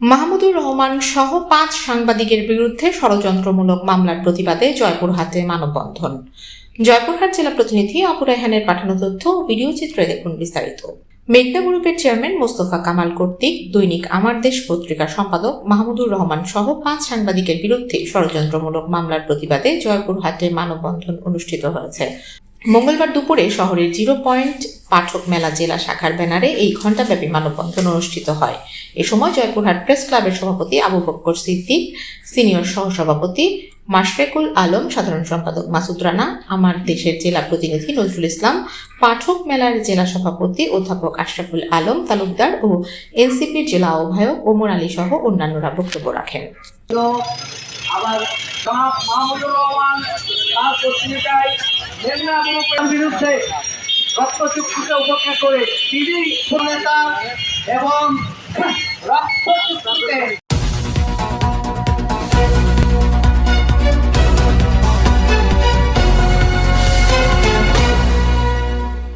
মাহমুদুর রহমান সহ পাঁচ সাংবাদিকের বিরুদ্ধে ষড়যন্ত্রমূলক মামলার প্রতিবাদে জয়পুরহাটে মানববন্ধন। জয়পুরহাট জেলা প্রতিনিধি আবু রায়হানের পাঠানো তথ্য ও ভিডিও চিত্রে দেখুন বিস্তারিত। মেঘনা গ্রুপের চেয়ারম্যান মোস্তফা কামাল কর্তৃক দৈনিক আমার দেশ পত্রিকার সম্পাদক মাহমুদুর রহমান সহ পাঁচ সাংবাদিকের বিরুদ্ধে ষড়যন্ত্রমূলক মামলার প্রতিবাদে জয়পুরহাটে মানববন্ধন অনুষ্ঠিত হয়েছে। মঙ্গলবার দুপুরে শহরের জিরো পয়েন্ট পাঠক মেলা জেলা শাখার ব্যানারে এই ঘণ্টাব্যাপী মানববন্ধন অনুষ্ঠিত হয়। এ সময় জয়পুরহাট প্রেস ক্লাবের সভাপতি আবু বক্কর সিদ্দিক, সিনিয়র সহসভাপতি মাশরেকুল আলম, সাধারণ সম্পাদক মাসুদ রানা, আমার দেশের জেলা প্রতিনিধি নজরুল ইসলাম, পাঠক মেলার জেলা সভাপতি অধ্যাপক আশরাফুল আলম, তালুকদার ও এনসিপির জেলা আহ্বায়ক ওমর আলী সহ অন্যান্যরা বক্তব্য রাখেন। আবার রক্ত চুক্তিতে উপেক্ষা করে তিনি নেতা এবং রক্ত